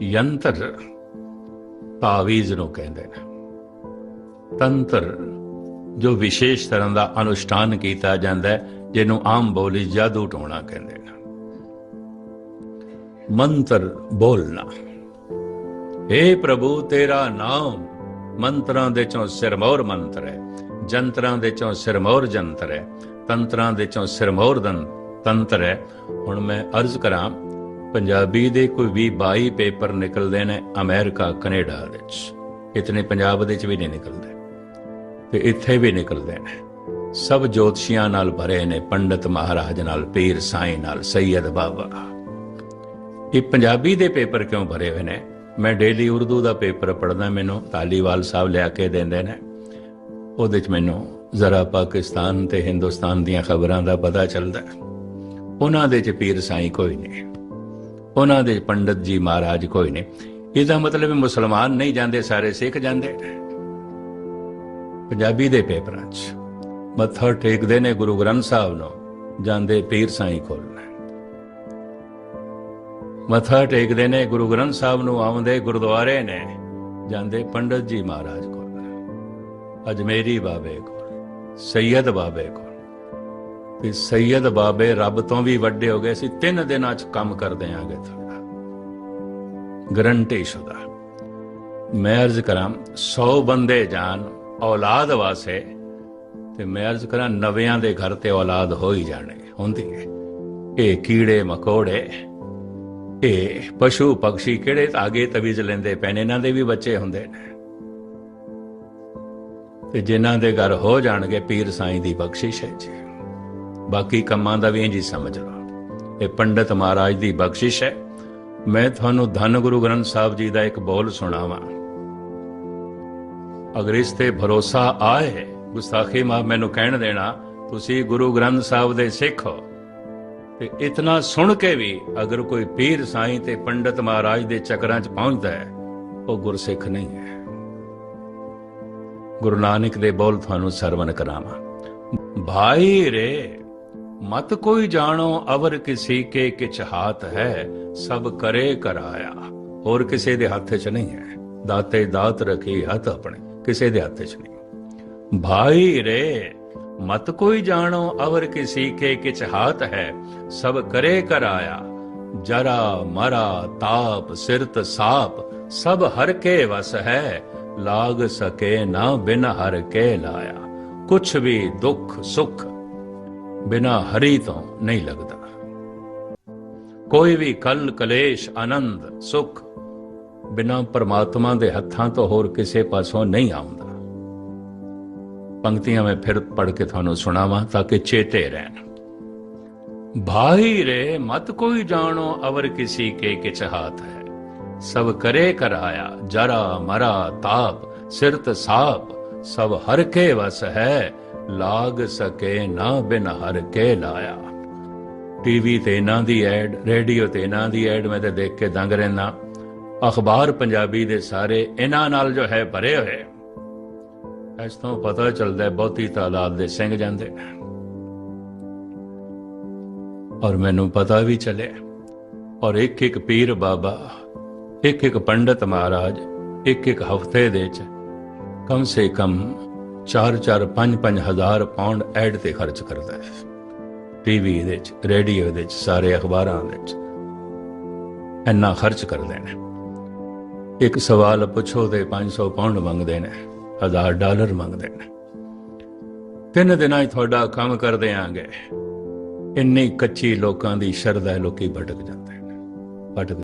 ਯੰਤਰ ਤਾਵੀਜ਼ ਨੂੰ ਕਹਿੰਦੇ ਨੇ। ਤੰਤਰ ਜੋ ਵਿਸ਼ੇਸ਼ ਤਰ੍ਹਾਂ ਦਾ ਅਨੁਸ਼ਠਾਨ ਕੀਤਾ ਜਾਂਦਾ ਹੈ, ਜਿਹਨੂੰ ਆਮ ਬੋਲੀ ਜਾਦੂ ਟੋਣਾ ਕਹਿੰਦੇ ਨੇ। ਮੰਤਰ ਬੋਲਣਾ। ਏ ਪ੍ਰਭੂ, ਤੇਰਾ ਨਾਮ ਮੰਤਰਾਂ ਦੇ ਚੋਂ ਸਿਰਮੌਰ ਮੰਤਰ ਹੈ, ਜੰਤਰਾਂ ਦੇ ਚੋਂ ਸਿਰਮੌਰ ਜੰਤਰ ਹੈ, ਤੰਤਰਾਂ ਦੇ ਚੋਂ ਸਿਰਮੌਰ ਦੰ, ਤੰਤਰ ਹੈ। ਹੁਣ ਮੈਂ ਅਰਜ਼ ਕਰਾਂ ਪੰਜਾਬੀ ਦੇ ਕੋਈ 20 22 ਪੇਪਰ ਨਿਕਲਦੇ ਨੇ ਅਮਰੀਕਾ, ਕੈਨੇਡਾ ਵਿੱਚ। ਇਤਨੇ ਪੰਜਾਬ ਦੇ ਚ ਵੀ ਨਹੀਂ ਨਿਕਲਦੇ। ਤੇ ਇੱਥੇ ਵੀ ਨਿਕਲਦੇ ਨੇ। ਸਭ ਜੋਤਸ਼ੀਆਂ ਨਾਲ ਭਰੇ ਨੇ ਪੰਡਤ ਮਹਾਰਾਜ ਨਾਲ, ਪੀਰ ਸਾਈਂ ਨਾਲ, ਸੈਯਦ ਬਾਬਾ। ਇਹ ਪੰਜਾਬੀ ਦੇ ਪੇਪਰ ਕਿਉਂ ਭਰੇ ਹੋਏ ਨੇ? ਮੈਂ ਡੇਲੀ ਉਰਦੂ ਦਾ ਪੇਪਰ ਪੜ੍ਹਦਾ, ਮੈਨੂੰ ਤਾਲੀਵਾਲ ਸਾਹਿਬ ਲਿਆ ਕੇ ਦਿੰਦੇ ਨੇ। ਉਹਦੇ ਚ ਮੈਨੂੰ ਜ਼ਰਾ ਪਾਕਿਸਤਾਨ ਤੇ ਹਿੰਦੁਸਤਾਨ ਦੀਆਂ ਖਬਰਾਂ ਦਾ ਪਤਾ ਚੱਲਦਾ। ਉਹਨਾਂ ਦੇ ਚ ਪੀਰ ਸਾਈਂ ਕੋਈ ਨਹੀਂ। ਉਹਨਾਂ ਦੇ ਪੰਡਤ ਜੀ ਮਹਾਰਾਜ ਕੋਈ ਨਹੀਂ। ਇਹਦਾ ਮਤਲਬ ਹੈ ਮੁਸਲਮਾਨ ਨਹੀਂ ਜਾਂਦੇ, ਸਾਰੇ ਸਿੱਖ ਜਾਂਦੇ। ਨੇ ਪੰਜਾਬੀ ਦੇ ਪੇਪਰਾਂ 'ਚ ਮੱਥਾ ਟੇਕਦੇ ਨੇ ਗੁਰੂ ਗ੍ਰੰਥ ਸਾਹਿਬ ਨੂੰ, ਜਾਂਦੇ ਪੀਰ ਸਾਈਂ ਕੋਲ। ਮੱਥਾ ਟੇਕਦੇ ਨੇ ਗੁਰੂ ਗ੍ਰੰਥ ਸਾਹਿਬ ਨੂੰ, ਆਉਂਦੇ ਗੁਰਦੁਆਰੇ ਨੇ, ਜਾਂਦੇ ਪੰਡਤ ਜੀ ਮਹਾਰਾਜ ਕੋਲ। ਨੇ ਅਜਮੇਰੀ ਬਾਬੇ ਕੋਲ ਸੈਯਦ ਬਾਬੇ ਕੋਲ। ਤੇ ਸੈਯਦ ਬਾਬੇ ਰੱਬ ਤੋਂ ਵੀ ਵੱਡੇ ਹੋ ਗਏ ਸੀ, ਤਿੰਨ ਦਿਨਾਂ 'ਚ ਕੰਮ ਕਰ ਦਿਆਂਗੇ ਤੁਹਾਡਾ। ਗਰੰਟੀ ਸ਼ੁਦਾ। ਮੈਂ ਅਰਜ਼ ਕਰਾਂ 100 ਬੰਦੇ ਜਾਣ ਔਲਾਦ ਵਾਸਤੇ, ਤੇ ਮੈਂ ਅਰਜ਼ ਕਰਾਂ ਨਵਿਆਂ ਦੇ ਘਰ ਤੇ ਔਲਾਦ ਹੋ ਹੀ ਜਾਣਗੇ ਹੁੰਦੀ ਹੈ। ਇਹ ਕੀੜੇ ਮਕੌੜੇ, ਇਹ ਪਸ਼ੂ ਪੰਛੀ ਕਿਹੜੇ ਆਗੇ ਤਵੀਜ਼ ਲੈਂਦੇ ਪੈਣੇ, ਇਹਨਾਂ ਦੇ ਵੀ ਬੱਚੇ ਹੁੰਦੇ ਨੇ। ਤੇ ਜਿਨ੍ਹਾਂ ਦੇ ਘਰ ਹੋ ਜਾਣਗੇ ਪੀਰ ਸਾਈਂ ਦੀ ਬਖਸ਼ਿਸ਼ ਹੈ ਜੀ। ਬਾਕੀ ਕੰਮਾਂ ਦਾ ਵੀ ਇੰਜ ਹੀ ਸਮਝ ਲਓ। ਇਹ ਪੰਡਤ ਮਹਾਰਾਜ ਦੀ ਬਖਸ਼ਿਸ਼ ਹੈ। ਮੈਂ ਤੁਹਾਨੂੰ ਧੰਨ ਗੁਰੂ ਗ੍ਰੰਥ ਸਾਹਿਬ ਜੀ ਦਾ ਇੱਕ ਬੋਲ ਸੁਣਾਵਾਂ। ਅਗਰ ਇਸ ਤੇ ਭਰੋਸਾ ਆਏ, ਗੁਸਤਾਖੀ ਮਾ ਮੈਨੂੰ ਕਹਿਣ ਦੇਣਾ, ਤੁਸੀਂ ਗੁਰੂ ਗ੍ਰੰਥ ਸਾਹਿਬ ਦੇ ਸਿੱਖ ਹੋ। ਤੇ ਇਤਨਾ ਸੁਣ ਕੇ ਵੀ ਅਗਰ ਕੋਈ ਪੀਰ ਸਾਈਂ ਤੇ ਪੰਡਤ ਮਹਾਰਾਜ ਦੇ ਚੱਕਰਾਂ 'ਚ ਪਹੁੰਚਦਾ ਹੈ, ਉਹ ਗੁਰਸਿੱਖ ਨਹੀਂ ਹੈ। ਗੁਰੂ ਨਾਨਕ ਦੇ ਬੋਲ ਤੁਹਾਨੂੰ ਸਰਵਨ ਕਰਾਵਾਂ। ਭਾਈ ਰੇ ਮਤ ਕੋਈ ਜਾਣੋ, ਅਵਰ ਕਿਸੇ ਕੇ ਕਿਛ ਹਾਥ ਹੈ, ਸਭ ਕਰੇ ਕਰਾਇਆ। ਹੋਰ ਕਿਸੇ ਦੇ ਹੱਥ 'ਚ ਨਹੀਂ ਹੈ। ਦਾਤੇ ਦਾਤ ਰੱਖੀ ਹੱਥ ਆਪਣੇ, ਕਿਸੇ ਦੇ ਹੱਥ 'ਚ ਨਹੀਂ। ਭਾਈ ਰੇ, ਮਤ ਕੋਈ ਜਾਣੋ, ਅਵਰ ਕਿਸੀ ਕੇ ਕਿਛ ਹਾਥ ਹੈ, ਸਭ ਕਰੇ ਕਰਾਇਆ। ਜਰਾ ਮਰਾ ਤਾਪ ਸਿਰਤ ਸਾਪ, ਸਭ ਹਰ ਕੇ ਵਸ ਹੈ, ਲਾਗ ਸਕੇ ਨਾ ਬਿਨ ਹਰ ਕੇ ਲਾਇਆ। ਕੁਛ ਵੀ ਦੁੱਖ ਸੁਖ ਬਿਨਾ ਹਰੀ ਤੋਂ ਨਹੀਂ ਲੱਗਦਾ। ਕੋਈ ਵੀ ਕਲ, ਕਲੇਸ਼, ਆਨੰਦ, ਸੁਖ ਬਿਨਾ ਪਰਮਾਤਮਾ ਦੇ ਹੱਥਾਂ ਤੋਂ ਹੋਰ ਕਿਸੇ ਪਾਸੋਂ ਨਹੀਂ ਆਉਂਦਾ। ਪੰਕਤੀਆਂ ਮੈਂ ਫਿਰ ਪੜ੍ਹ ਕੇ ਤੁਹਾਨੂੰ ਸੁਣਾਵਾਂ ਤਾਂ ਕਿ ਚੇਤੇ ਰਹਿਣ। ਭਾਈ ਰੇ ਮਤ ਕੋਈ ਜਾਣੋ, ਅਵਰ ਕਿਸੇ ਕੇ ਕਿਛ ਹਾਥ ਹੈ। ਸਭ ਕਰੇ ਕਰਾਇਆ ਜਰਾ ਮਰਾ ਤਾਪ, ਸਿਰਤ ਸਾਪ ਸਭ ਹਰ ਕੇ ਵਸ ਹੈ, ਲਾਗ ਸਕੇ ਨਾ ਬਿਨ ਹਰ ਕੇ ਲਾਇਆ। ਟੀਵੀ ਤੇ ਇਹਨਾਂ ਦੀ ਐਡ, ਰੇਡੀਓ ਤੇ ਇਹਨਾਂ ਦੀ ਐਡ, ਮੈਂ ਤੇ ਦੇਖ ਕੇ ਦੰਗ ਰਹਿਣਾ ਅਖਬਾਰ ਪੰਜਾਬੀ ਦੇ ਸਾਰੇ ਇਹਨਾਂ ਨਾਲ ਜੋ ਹੈ ਭਰੇ ਹੋਏ। ਇਸ ਤੋਂ ਪਤਾ ਚੱਲਦਾ ਬਹੁਤੀ ਤਾਲਾਬ ਦੇ ਸਿੰਘ ਜਾਂਦੇ। ਔਰ ਮੈਨੂੰ ਪਤਾ ਵੀ ਚੱਲਿਆ। ਔਰ ਇੱਕ ਇੱਕ ਪੀਰ ਬਾਬਾ, ਇੱਕ ਇੱਕ ਪੰਡਤ ਮਹਾਰਾਜ, ਇੱਕ ਇੱਕ ਹਫ਼ਤੇ ਦੇ ਚ ਕਮ ਸੇ ਕਮ 4-4 5-5 ਹਜ਼ਾਰ ਪਾਉਂਡ ਐਡ ਤੇ ਖਰਚ ਕਰਦਾ ਹੈ। ਟੀਵੀ ਦੇ ਵਿੱਚ ਰੇਡੀਓ ਦੇ ਚ ਸਾਰੇ ਅਖਬਾਰਾਂ ਦੇ ਚ ਇੰਨਾ ਖਰਚ ਕਰਦੇ ਨੇ। ਇੱਕ ਸਵਾਲ ਪੁੱਛੋ ਤੇ 500 ਪਾਉਂਡ ਮੰਗਦੇ ਨੇ 1000 ਡਾਲਰ ਮੰਗਦੇ ਨੇ। ਤਿੰਨ ਦਿਨਾਂ 'ਚ ਤੁਹਾਡਾ ਕੰਮ ਕਰ ਦਿਆਂਗੇ ਇੰਨੀ ਕੱਚੀ ਲੋਕਾਂ ਦੀ ਸ਼ਰਧਾ ਹੈ, ਲੋਕੀ ਭਟਕ ਜਾਂਦੇ ਨੇ ਭਟਕ